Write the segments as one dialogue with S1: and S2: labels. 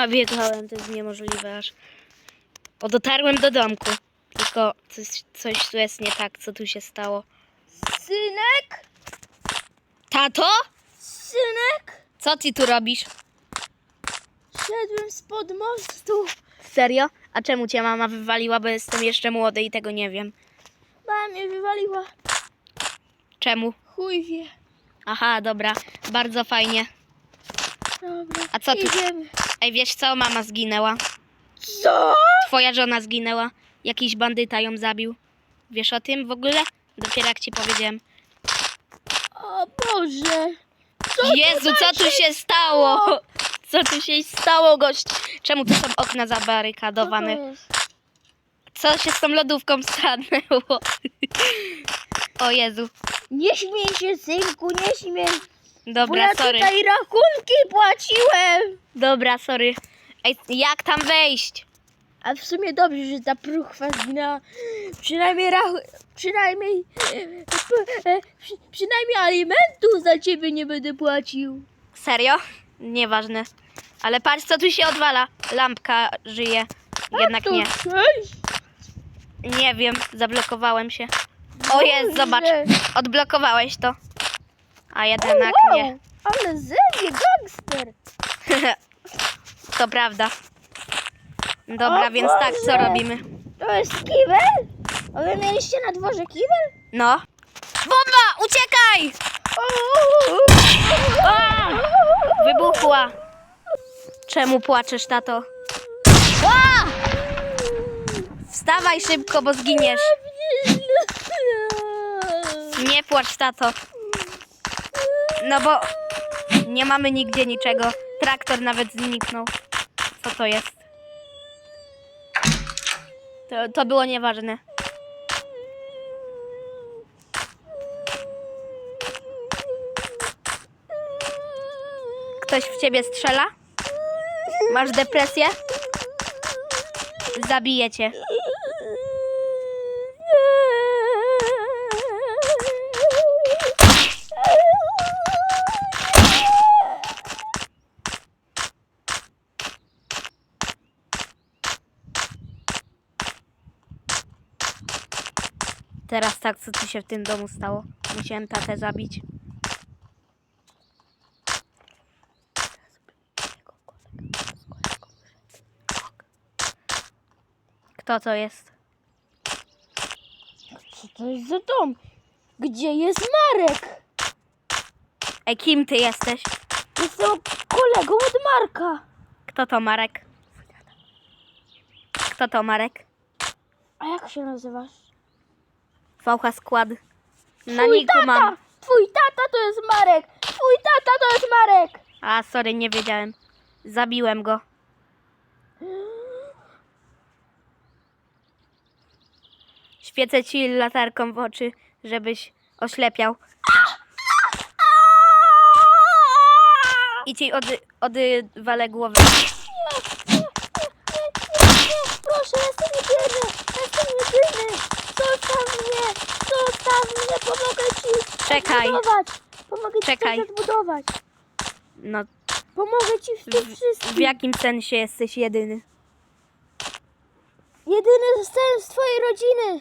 S1: A biegałem, to jest niemożliwe aż. O, dotarłem do domku. Tylko coś, coś tu jest nie tak, co tu się stało.
S2: Synek?
S1: Tato?
S2: Synek?
S1: Co ty tu robisz?
S2: Szedłem spod mostu.
S1: Serio? A czemu cię mama wywaliła, bo jestem jeszcze młody i tego nie wiem.
S2: Mama mnie wywaliła.
S1: Czemu?
S2: Chuj wie.
S1: Aha, dobra, bardzo fajnie.
S2: Dobra.
S1: A co ty-
S2: Idziemy.
S1: Ej, wiesz co? Mama zginęła.
S2: Co?
S1: Twoja żona zginęła. Jakiś bandyta ją zabił. Wiesz o tym w ogóle? Dopiero jak ci powiedziałem.
S2: O Boże. Co
S1: Jezu, co tu się stało? Co tu się stało, gość? Czemu tu są okna zabarykadowane? Co się z tą lodówką stanęło? O Jezu.
S2: Nie śmiej się, synku, nie śmiej. Bo
S1: Dobra,
S2: ja
S1: sorry.
S2: tutaj rachunki płaciłem.
S1: Dobra, sorry. Ej, jak tam wejść?
S2: A w sumie dobrze, że ta próchwa zginęła. Przynajmniej rach... Przynajmniej... e, e, przy, przynajmniej alimentu za ciebie nie będę płacił.
S1: Serio? Nieważne. Ale patrz, co tu się odwala. Lampka żyje. Jednak
S2: To
S1: nie.
S2: cześć.
S1: Nie wiem, zablokowałem się. O jest, zobacz. Odblokowałeś to. A jednak
S2: wow,
S1: nie.
S2: Ale zębie, gangster.
S1: to prawda. Dobra,
S2: O
S1: więc tak, co
S2: Boże.
S1: robimy?
S2: To jest kibel? A wy mieliście na dworze kibel?
S1: No. Bomba! Uciekaj! A! Wybuchła. Czemu płaczesz, tato? A! Wstawaj szybko, bo zginiesz. Nie płacz, tato. No bo nie mamy nigdzie niczego. Traktor nawet zniknął. Co to jest? To, to było nieważne. Ktoś w ciebie strzela? Masz depresję? Zabiję cię. Teraz tak, co tu się w tym domu stało? Musiałem tatę zabić. Kto to jest?
S2: Co to jest za dom? Gdzie jest Marek?
S1: Ej, kim ty jesteś?
S2: Jestem kolegą od Marka.
S1: Kto to Marek? Kto to Marek?
S2: A jak się nazywasz?
S1: VH Skład. Na
S2: Twój
S1: niku
S2: tata!
S1: mam.
S2: Twój tata to jest Marek! Twój tata to jest Marek!
S1: A, sorry, nie wiedziałem. Zabiłem go. Świecę ci latarką w oczy, żebyś oślepiał. I ci od, odwalę głowę.
S2: Proszę, jestem jedyny! Jestem jedyny! Zostaw mnie! Zostaw mnie! Pomogę ci
S1: Czekaj.
S2: odbudować! Pomogę ci
S1: Czekaj.
S2: coś odbudować!
S1: No,
S2: Pomogę ci w tym
S1: w, w
S2: wszystkim!
S1: jakim sensie jesteś jedyny?
S2: Jedyny zostałem z twojej rodziny!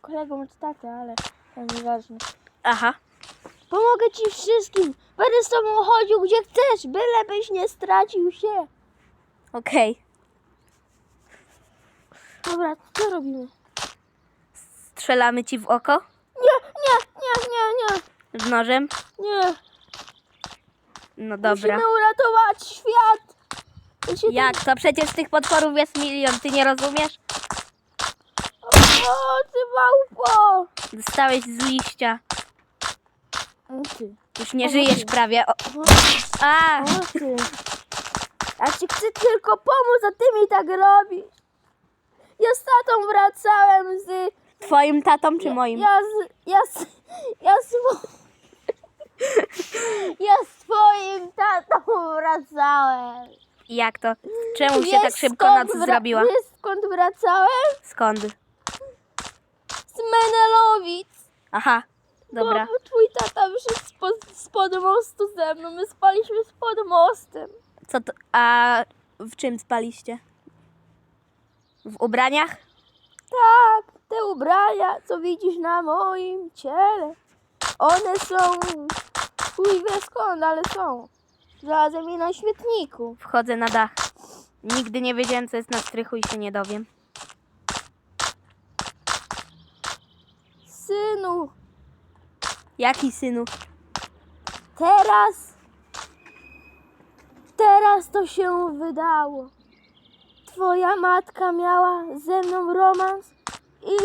S2: Kolegą od taty, ale to nieważne.
S1: Aha.
S2: Pomogę ci wszystkim! Będę z tobą chodził gdzie chcesz, bylebyś nie stracił się!
S1: Okej.
S2: Dobra, co robimy?
S1: Strzelamy ci w oko
S2: Nie, nie, nie, nie, nie,
S1: z nożem.
S2: nie.
S1: No dobra.
S2: Musimy uratować świat. Się
S1: Jak? To przecież tych potworów jest milion, ty nie rozumiesz?
S2: O, ty małpo!
S1: Dostałeś z liścia.
S2: O ty,
S1: Już nie
S2: O,
S1: żyjesz
S2: ty.
S1: prawie. O, a!
S2: o ty. Ja ci chcę tylko pomóc, a ty mi tak robisz. Ja z tatą wracałem z...
S1: Twoim tatą czy moim?
S2: Ja z... Ja z... Ja z... Ja z twoim tatą wracałem.
S1: Jak to? Czemu się
S2: Wiesz,
S1: tak szybko
S2: skąd
S1: noc
S2: wra-
S1: zrobiła?
S2: Wiesz skąd wracałem?
S1: Skąd?
S2: Z Menelowic.
S1: Aha, dobra.
S2: Bo twój tata wyszedł spod, spod mostu ze mną. My spaliśmy spod mostem.
S1: Co to? A w czym spaliście? W ubraniach?
S2: Tak, te ubrania, co widzisz na moim ciele, one są, chuj wie skąd, ale są. Znalazłem je na śmietniku.
S1: Wchodzę na dach. Nigdy nie wiedziałem, co jest na strychu i się nie dowiem.
S2: Synu,
S1: Jaki synu?
S2: teraz, teraz to się wydało. Twoja matka miała ze mną romans i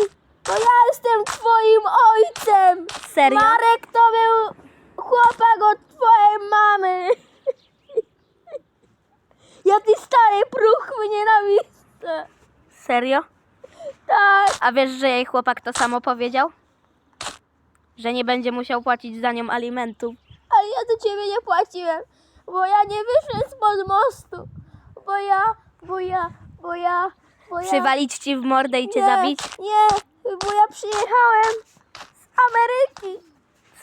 S2: to ja jestem twoim ojcem.
S1: Serio?
S2: Marek to był chłopak od twojej mamy. Ja ty stary próchwy nienawidzę.
S1: Serio?
S2: Tak.
S1: A wiesz, że jej chłopak to samo powiedział? Że nie będzie musiał płacić za nią alimentów.
S2: Ale ja do ciebie nie płaciłem, bo ja nie wyszłem spod mostu. Bo ja, bo ja, bo ja, bo ja...
S1: Przywalić ci w mordę i cię zabić?
S2: Nie, bo ja przyjechałem z Ameryki.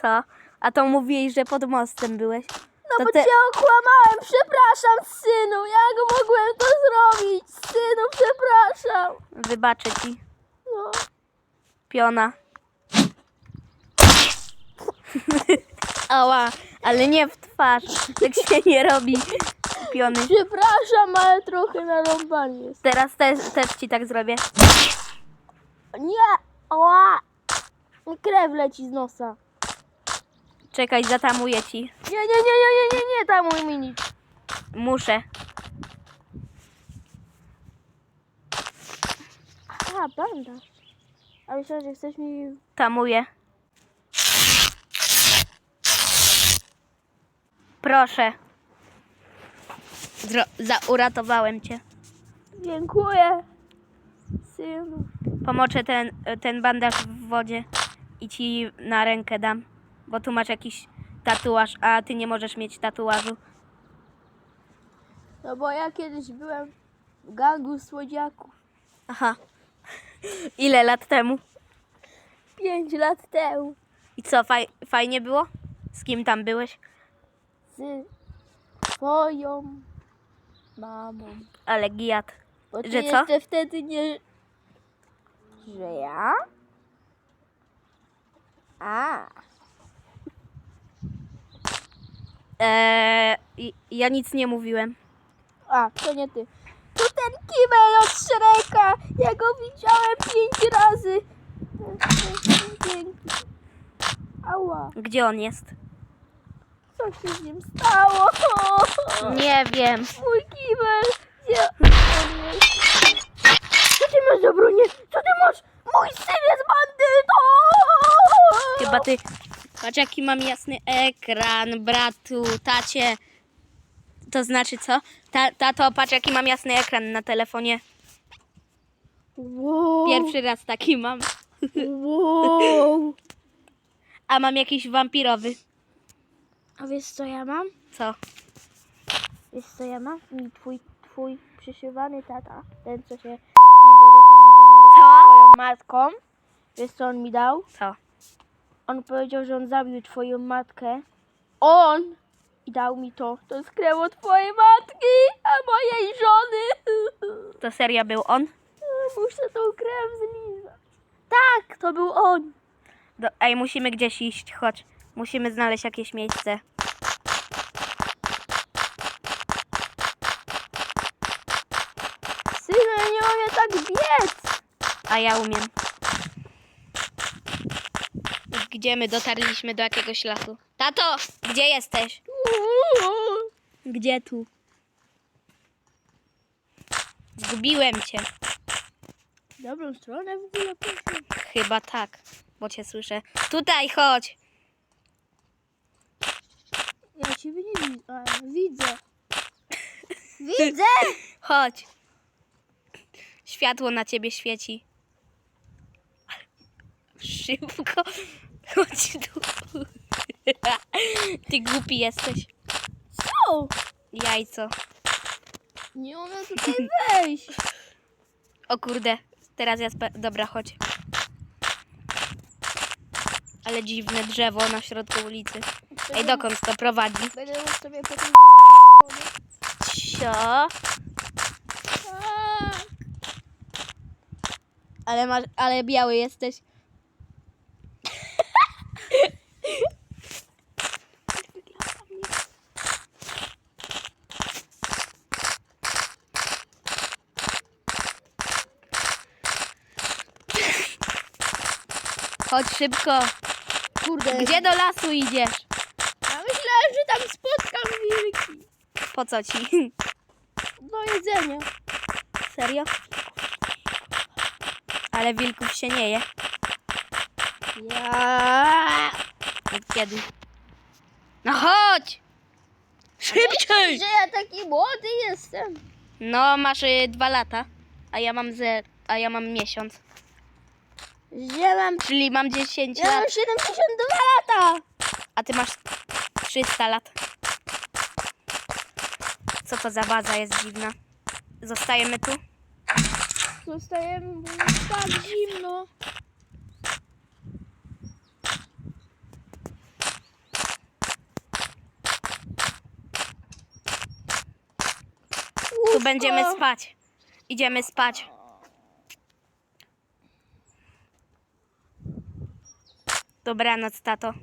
S1: Co? A to mówiłeś, że pod mostem byłeś.
S2: No
S1: To
S2: bo
S1: ty-
S2: cię okłamałem, przepraszam synu, jak mogłem to zrobić? Synu, przepraszam.
S1: Wybaczę ci.
S2: No.
S1: Piona. Ała, ale nie w twarz. Tak się nie robi. Piony.
S2: Przepraszam, ale trochę narąbanie jest.
S1: Teraz też, też ci tak zrobię.
S2: Nie, ała. Krew leci z nosa.
S1: Czekaj, zatamuję ci.
S2: Nie, nie, nie, nie, nie, nie, nie, tam mój mini.
S1: Muszę.
S2: A, bandaż. A myślałem, że chcesz mi...
S1: Tamuję. Proszę. Zro- za uratowałem cię.
S2: Dziękuję. Synu.
S1: Pomoczę ten, ten bandaż w wodzie i ci na rękę dam, bo tu masz jakiś tatuaż, a ty nie możesz mieć tatuażu.
S2: No bo ja kiedyś byłem w gangu słodziaków.
S1: Aha. Ile lat temu?
S2: Pięć lat temu.
S1: I co, faj, fajnie było? Z kim tam byłeś?
S2: Z twoją mamą.
S1: Ale gijat.
S2: Bo ty
S1: Że co?
S2: jeszcze wtedy nie... Że ja? A.
S1: Eee, ja nic nie mówiłem.
S2: A, to nie ty. To ten kibel od Shreka. Ja go widziałem pięć razy. Dzięki. Ała.
S1: Gdzie on jest?
S2: Co się z nim stało?
S1: Nie wiem.
S2: Mój kibel. Gdzie on jest? Co ty masz za bronię? Co ty masz? Mój syn jest bandytą!
S1: Chyba ty. Patrz jaki mam jasny ekran, bratu, tacie. To znaczy co? Ta, tato, patrz jaki mam jasny ekran na telefonie.
S2: Wow.
S1: Pierwszy raz taki mam.
S2: Wow.
S1: A mam jakiś wampirowy.
S2: A wiesz co ja mam?
S1: Co?
S2: Wiesz co ja mam? Mi twój, twój przyszywany tata, ten co się niby rusza, niby nie rusza
S1: Co?
S2: swoją matką. Wiesz co on mi dał?
S1: Co?
S2: On powiedział, że on zabił twoją matkę. On! I dał mi to. To jest krew od twojej matki, a mojej żony.
S1: To seria był on?
S2: Muszę tą krew zlizać. Tak, to był on.
S1: Do, ej, musimy gdzieś iść, chodź. Musimy znaleźć jakieś miejsce.
S2: Synu, ja nie umiem tak biec.
S1: A ja umiem. Gdzie my dotarliśmy do jakiegoś lasu? Tato, gdzie jesteś? Gdzie tu? Zgubiłem cię.
S2: Dobrą stronę w ogóle.
S1: Chyba tak, bo cię słyszę. Tutaj chodź.
S2: Ja ciebie nie widzę. A, widzę. Widzę!
S1: Chodź. Światło na ciebie świeci. Szybko. Chodź tu. Ty głupi jesteś.
S2: Co?
S1: Jajco.
S2: Nie umiem tutaj wejść.
S1: O kurde. Teraz ja spe... Dobra, chodź. Ale dziwne drzewo na środku ulicy. Ej, dokąd to prowadzi?
S2: Co?
S1: Tak. Ale masz, ale biały jesteś. Chodź szybko.
S2: Kurde.
S1: Gdzie do lasu idziesz?
S2: Ja tam spotkam wilki.
S1: Po co ci?
S2: Do jedzenia.
S1: Serio? Ale wilków się nie je.
S2: Ja.
S1: Od kiedy? No chodź! Szybciej!
S2: Że ja taki młody jestem.
S1: No, masz y, dwa lata, a ja mam ze, a ja mam miesiąc.
S2: Że mam...
S1: Czyli mam 10
S2: Ja mam
S1: lat,
S2: 72 lata.
S1: a ty masz 300 lat. Co to za baza jest dziwna? Zostajemy tu?
S2: Zostajemy, bo jest tak zimno.
S1: Tu będziemy spać. Idziemy spać. Dobranoc, tato.